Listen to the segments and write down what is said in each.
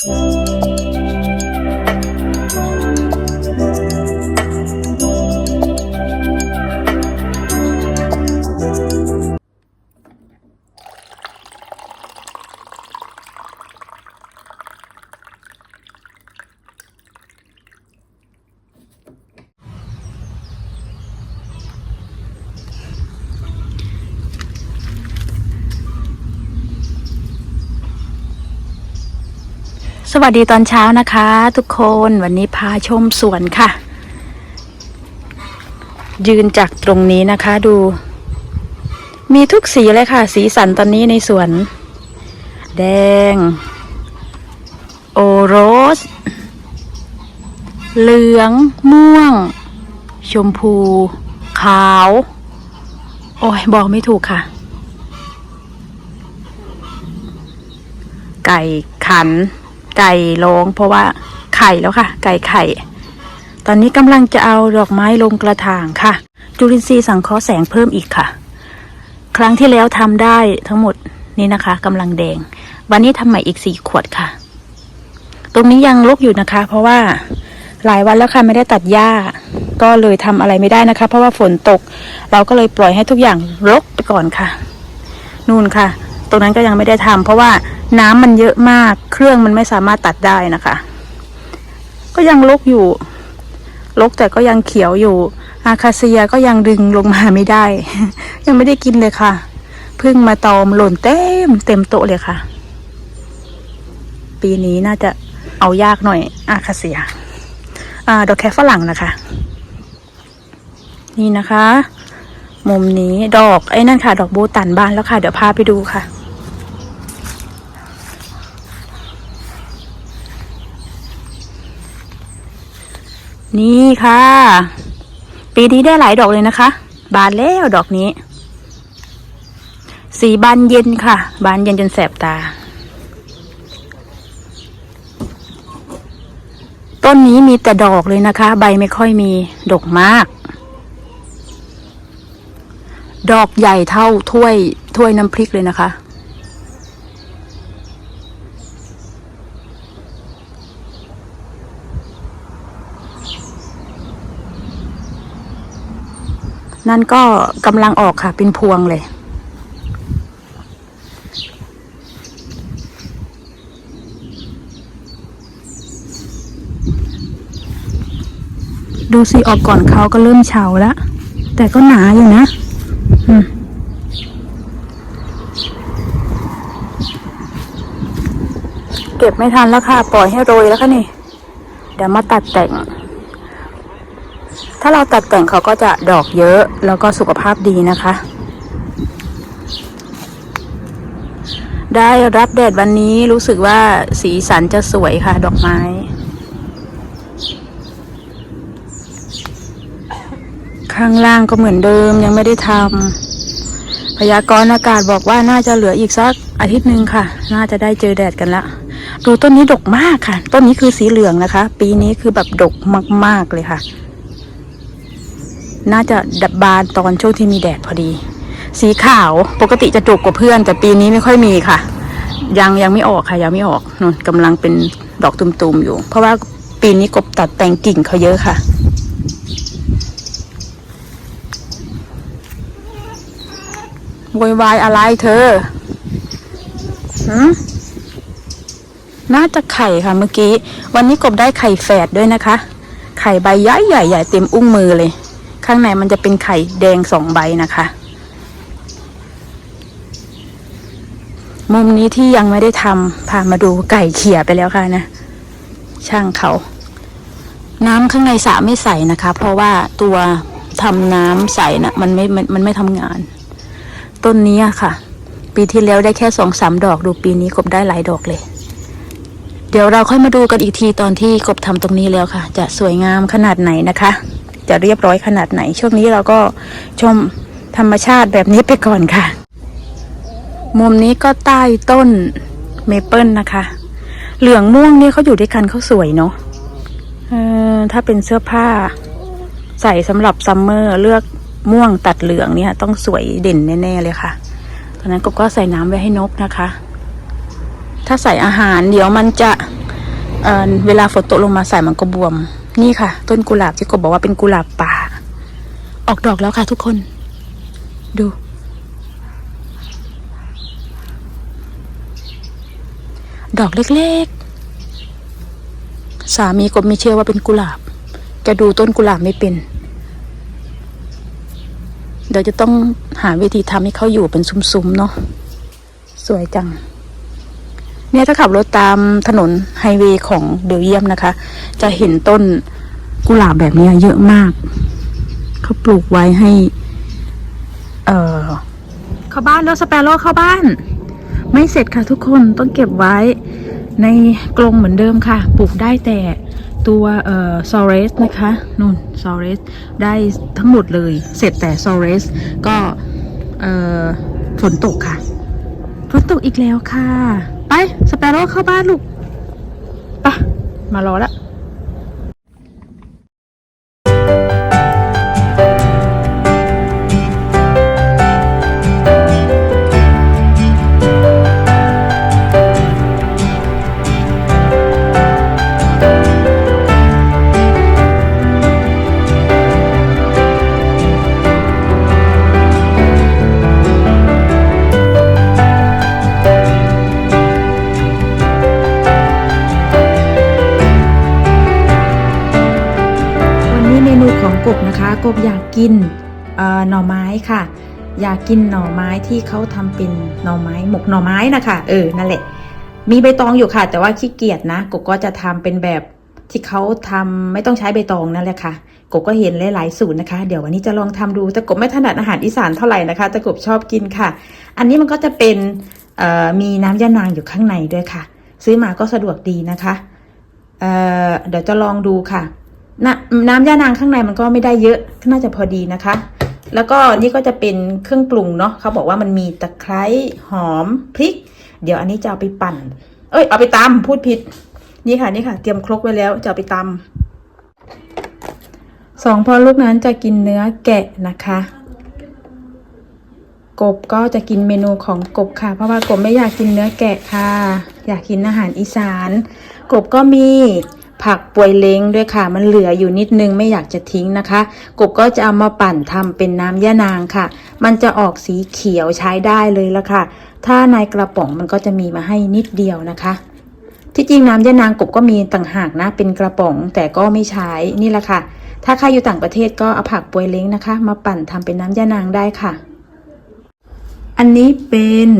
ส วัสดีตอนเช้านะคะ ทุกคนวันนี้พาชมสวนค่ะ ยืนจากตรงนี้นะคะดู มีทุกสีเลยค่ะ สีสันตอนนี้ในสวน แดง โอโรส เหลือง ม่วง ชมพู ขาว โอ้ย บอกไม่ถูกค่ะ ไก่ขัน ไก่ร้อง เพราะว่าไข่แล้วค่ะ ไก่ไข่ ตอนนี้กำลังจะเอาดอกไม้ลงกระถางค่ะ จุลินทรีย์สังเคราะห์แสงเพิ่มอีกค่ะ ครั้งที่แล้วทำได้ทั้งหมดนี่นะคะกำลังแดง วันนี้ทำใหม่อีกสี่ขวดค่ะ ตรงนี้ยังรกอยู่นะคะ เพราะว่าหลายวันแล้วค่ะไม่ได้ตัดหญ้า ก็เลยทำอะไรไม่ได้นะคะ เพราะว่าฝนตก เราก็เลยปล่อยให้ทุกอย่างรกไปก่อนค่ะ นู่นค่ะ ตรงนั้นก็ยังไม่ได้ทำเพราะว่า น้ำมันเยอะมาก เครื่องมันไม่สามารถตัดได้นะคะ ก็ยังรกอยู่รกแต่ก็ยังเขียวอยู่ อาคาเซียก็ยังดึงลงมาไม่ได้ ยังไม่ได้กินเลยค่ะ เพิ่งมาตอมหล่นเต็มเต็มโต๊ะเลยค่ะ ปีนี้น่าจะเอายากหน่อย อาคาเซีย อ่า ดอกแคฝรั่งนะคะ นี่นะคะ มุมนี้ดอกไอ้นั่นค่ะ ดอกโบตันบานแล้วค่ะ เดี๋ยวพาไปดูค่ะ นี่ค่ะ ปีนี้ได้หลายดอกเลยนะคะ บานแล้วดอกนี้ สีบานเย็นค่ะ บานเย็นจนแสบตา ต้นนี้มีแต่ดอกเลยนะคะ ใบไม่ค่อยมีดกมาก ดอกใหญ่เท่าถ้วยถ้วยน้ำพริกเลยนะคะ นั่นก็กำลังออกค่ะ เป็นพวงเลย ดูสิออกก่อนเขาก็เริ่มเฉาแล้ว แต่ก็หนาอยู่นะ อืมเก็บไม่ทันแล้วค่ะ ปล่อยให้โรยแล้วค่ะนี่ เดี๋ยวมาตัดแต่ง ถ้าเราตัดแต่งเขาก็จะดอกเยอะแล้วก็สุขภาพดีนะคะ ได้รับแดดวันนี้รู้สึกว่าสีสันจะสวยค่ะ ดอกไม้ข้างล่างก็เหมือนเดิมยังไม่ได้ทำพยากรณ์อากาศบอกว่าน่าจะเหลืออีกสักอาทิตย์หนึ่งค่ะ น่าจะได้เจอแดดกันละดูต้นนี้ดกมากค่ะ ต้นนี้คือสีเหลืองนะคะ ปีนี้คือแบบดกมาก ๆเลยค่ะ น่าจะดับบานตอนช่วงที่มีแดดพอดี สีขาวปกติจะดกกว่าเพื่อน แต่ปีนี้ไม่ค่อยมีค่ะ ยังยังไม่ออกค่ะยังไม่ออกนนกำลังเป็นดอกตุ่มๆอยู่ เพราะว่าปีนี้กบตัดแต่งกิ่งเขาเยอะค่ะวยวายอะไรเธอหืมน่าจะไข่ค่ะเมื่อกี้ วันนี้กบได้ไข่แฝดด้วยนะคะ ไข่ใบใหญ่ใหญ่ใหญ่เต็มอุ้งมือเลย ข้างในมันจะเป็นไข่แดงสองใบนะคะ มุมนี้ที่ยังไม่ได้ทำพามาดูไก่เขี่ยไปแล้วค่ะนะ ช่างเขา น้ำข้างในสระไม่ใสนะคะ เพราะว่าตัวทำน้ำใสนะมันไม่มันมันไม่ทำงาน ต้นนี้ค่ะ ปีที่แล้วได้แค่สองสามดอกดูปีนี้กบได้หลายดอกเลยเดี๋ยวเราค่อยมาดูกันอีกทีตอนที่กบทำตรงนี้แล้วค่ะ จะสวยงามขนาดไหนนะคะ จะเรียบร้อยขนาดไหน ช่วงนี้เราก็ชมธรรมชาติแบบนี้ไปก่อนค่ะ มุมนี้ก็ใต้ต้นเมเปิลนะคะ เหลืองม่วงนี่เขาอยู่ด้วยกันเขาสวยเนาะถ้าเป็นเสื้อผ้า ใส่สำหรับซัมเมอร์เลือกม่วงตัดเหลืองเนี่ย ต้องสวยเด่นแน่ ๆ เลยค่ะตอนนั้นกบก็ใส่น้ำไว้ให้นกนะคะ ถ้าใส่อาหารเดี๋ยวมันจะเเวลาฝนตกลงมาใส่มันก็บวม นี่ค่ะ ต้นกุหลาบที่กบบอกว่าเป็นกุหลาบป่า ออกดอกแล้วค่ะทุกคน ดู ดอกเล็กๆ สามีกบไม่เชื่อว่าเป็นกุหลาบ จะดูต้นกุหลาบไม่เป็น เดี๋ยวจะต้องหาวิธีทำให้เขาอยู่เป็นซุ้มๆเนาะสวยจัง เนี่ยถ้าขับรถตามถนนไฮเวย์ของเบลเยียมนะคะ จะเห็นต้นกุหลาบแบบนี้เยอะมาก เขาปลูกไว้ให้ เออเข้าบ้านแล้วสเปโร่เข้าบ้าน ไม่เสร็จค่ะทุกคนต้องเก็บไว้ในกรงเหมือนเดิมค่ะ ปลูกได้แต่ตัวเอ่อซอเรสนะคะนู่นซอเรสได้ทั้งหมดเลย เสร็จแต่ซอเรสก็เอ่อฝนตกค่ะฝนตกอีกแล้วค่ะ ไป สเปโร่เข้าบ้านลูกไปะมารอแล้ว เมนูของกบนะคะ กบอยากกินหน่อไม้ค่ะ อยากกินหน่อไม้ที่เขาทำเป็นหน่อไม้หมกหน่อไม้นะคะ เออนั่นแหละ มีใบตองอยู่ค่ะ แต่ว่าขี้เกียจนะกบก็จะทำเป็นแบบที่เขาทำไม่ต้องใช้ใบตองนั่นแหละค่ะกบก็เห็นหลายๆสูตรนะคะ เดี๋ยววันนี้จะลองทำดูแต่กบไม่ถนัดอาหารอีสานเท่าไหร่นะคะแต่กบชอบกินค่ะ อันนี้มันก็จะเป็นมีน้ำยานางอยู่ข้างในด้วยค่ะ ซื้อมาก็สะดวกดีนะคะเเดี๋ยวจะลองดูค่ะ นน้ำย่านางข้างในมันก็ไม่ได้เยอะน่าจะพอดีนะคะ แล้วก็นี่ก็จะเป็นเครื่องปรุงเนาะเขาบอกว่ามันมีตะไคร้หอมพริก เดี๋ยวอันนี้จะเอาไปปั่น เอ้ย เอาไปตำพูดผิด นี่ค่ะนี่ค่ะ เตรียมครกไว้แล้วจะเอาไปตำสองพ่อลูกนั้นจะกินเนื้อแกะนะคะกบก็จะกินเมนูของกบค่ะ เพราะว่ากบไม่อยากกินเนื้อแกะค่ะ อยากกินอาหารอีสาน กบก็มี ผักป่วยเล้งด้วยค่ะ มันเหลืออยู่นิดนึงไม่อยากจะทิ้งนะคะ กบก็จะเอามาปั่นทำเป็นน้ำย่านางค่ะ มันจะออกสีเขียวใช้ได้เลยละค่ะ ถ้าในกระป๋องมันก็จะมีมาให้นิดเดียวนะคะที่จริงน้ำย่านางกบก็มีต่างหากนะเป็นกระป๋องแต่ก็ไม่ใช้นี่แหละค่ะ ถ้าใครอยู่ต่างประเทศก็เอาผักป่วยเล้งนะคะ มาปั่นทำเป็นน้ำย่านางได้ค่ะ อันนี้เป็น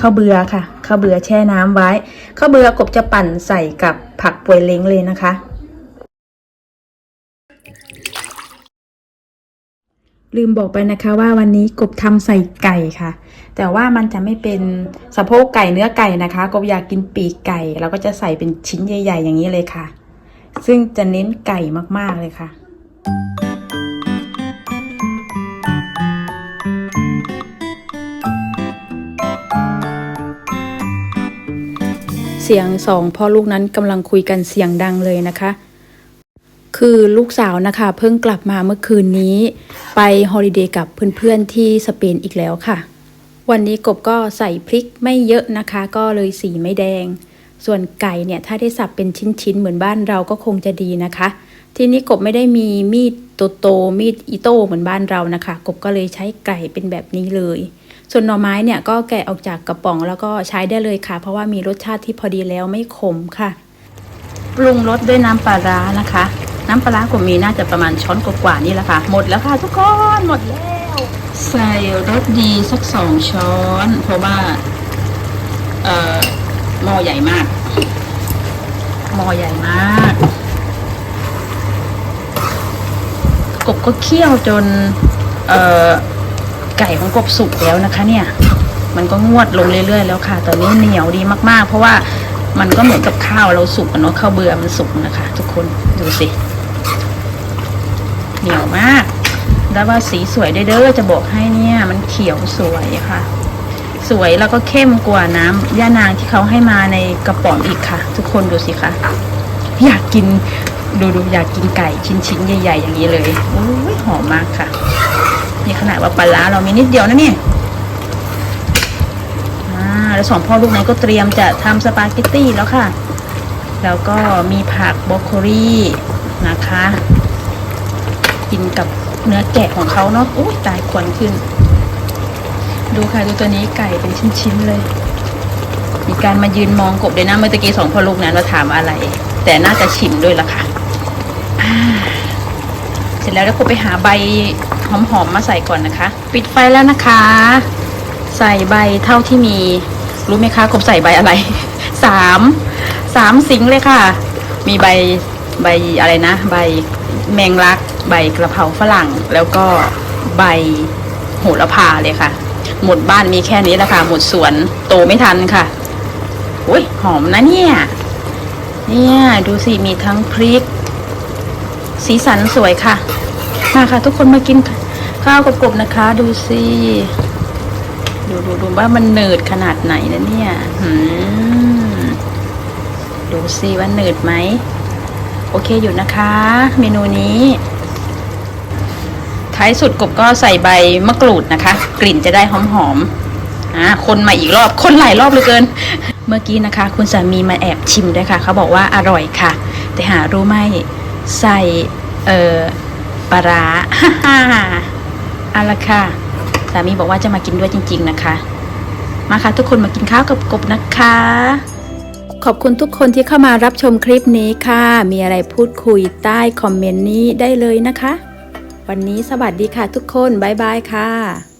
ข้าวเบือค่ะข้าวเบือแช่น้ำไว้ข้าวเบือกบจะปั่นใส่กับผักป่วยเล้งเลยนะคะ ลืมบอกไปนะคะว่าวันนี้กบทำใส่ไก่ค่ะ แต่ว่ามันจะไม่เป็นสะโพกไก่เนื้อไก่นะคะ กบอยากกินปีกไก่เราก็จะใส่เป็นชิ้นใหญ่ ๆ อย่างนี้เลยค่ะ ซึ่งจะเน้นไก่มากๆเลยค่ะ เสียงสองพ่อลูกนั้นกำลังคุยกันเสียงดังเลยนะคะ คือลูกสาวนะคะ เพิ่งกลับมาเมื่อคืนนี้ ไปฮอลิเดย์กับเพื่อนๆที่สเปนอีกแล้วค่ะ วันนี้กบก็ใส่พริกไม่เยอะนะคะ ก็เลยสีไม่แดง ส่วนไก่เนี่ยถ้าได้สับเป็นชิ้นๆเหมือนบ้านเราก็คงจะดีนะคะ ทีนี้กบไม่ได้มีมีดโตๆมีดอิโต้เหมือนบ้านเรานะคะ กบก็เลยใช้ไก่เป็นแบบนี้เลย ส่วนหน่อไม้เนี่ยก็แกะออกจากกระป๋องแล้วก็ใช้ได้เลยค่ะ เพราะว่ามีรสชาติที่พอดีแล้วไม่ขมค่ะ ปรุงรสด้วยน้ำปลาร้านะคะ น้ำปลาร้าผมมีน่าจะประมาณช้อนกว่าๆนี่แหละค่ะ หมดแล้วค่ะทุกคนหมดแล้วใส่รสดีสักสองช้อน เพราะว่าเอ่อหม้อใหญ่มากหม้อใหญ่มากกบก็เคี่ยวจนเอ่อ ไก่ของกบสุกแล้วนะคะ เนี่ย มันก็งวดลงเรื่อยๆแล้วค่ะ ตอนนี้เหนียวดีมากๆ เพราะว่ามันก็เหมือนกับข้าวเราสุกเนาะข้าวเบื่อมันสุกนะคะ ทุกคนดูสิ เหนียวมาก แล้วว่าสีสวยได้เด้อจะบอกให้เนี่ย มันเขียวสวยค่ะ สวยแล้วก็เข้มกว่าน้ำย่านางที่เขาให้มาในกระป๋องอีกค่ะ ทุกคนดูสิคะอยากกินดูดูอยากกินไก่ชิ้นๆใหญ่ ๆ อย่างนี้เลยโอ้ยหอมมากค่ะ นี่ขนาดว่าปลาร้าเรามีนิดเดียวนะเนี่ยอ่าแล้วสองพ่อลูกนั้นก็เตรียมจะทำสปาเกตตี้แล้วค่ะ แล้วก็มีผักบรอกโคลีนะคะ กินกับเนื้อแกะของเขาเนาะอุ้ยตายควนขึ้น ดูค่ะดูตัวนี้ไก่เป็นชิ้นๆเลย มีการมายืนมองกบเลยนะเมื่อกี้สองพ่อลูกนั้นเราถามอะไร แต่น่าจะชิมด้วยละค่ะอ่า เสร็จแล้วเราก็ไปหาใบหอมๆมมาใส่ก่อนนะคะ ปิดไฟแล้วนะคะ ใส่ใบเท่าที่มี รู้ไหมคะกบใส่ใบอะไร สามสามสิงเลยค่ะ มีใบใบอะไรนะ ใบแมงลัก ใบกระเพราฝรั่ง แล้วก็ใบโหระพาเลยค่ะ หมดบ้านมีแค่นี้แหละค่ะ หมดสวนโตไม่ทันค่ะอุ้ยหอมนะเนี่ย เนี่ย ดูสิ มีทั้งพริก สีสันสวยค่ะ มาค่ะ ทุกคนมากินข้าวกรบๆนะคะ ดูสิดูดูดูว่ามันหนืดขนาดไหนนะเนี่ยดูสิว่าหนืดไหม โอเคอยู่นะคะ เมนูนี้ ท้ายสุดกบก็ใส่ใบมะกรูดนะคะ กลิ่นจะได้หอมๆอ่าคนมาอีกรอบ คนหลายรอบเหลือเกิน เมื่อกี้นะคะ คุณสามีมาแอบชิมด้วยค่ะ เขาบอกว่าอร่อยค่ะ แต่หารู้ไหม ใส่เอ่อปลาร้าฮ่าฮ่าเอาละค่ะสามีบอกว่าจะมากินด้วยจริง ๆนะคะ มาค่ะทุกคนมากินข้าวกับกบนะคะ ขอบคุณทุกคนที่เข้ามารับชมคลิปนี้ค่ะ มีอะไรพูดคุยใต้คอมเมนต์นี้ได้เลยนะคะ วันนี้สวัสดีค่ะทุกคน บ๊ายบายค่ะ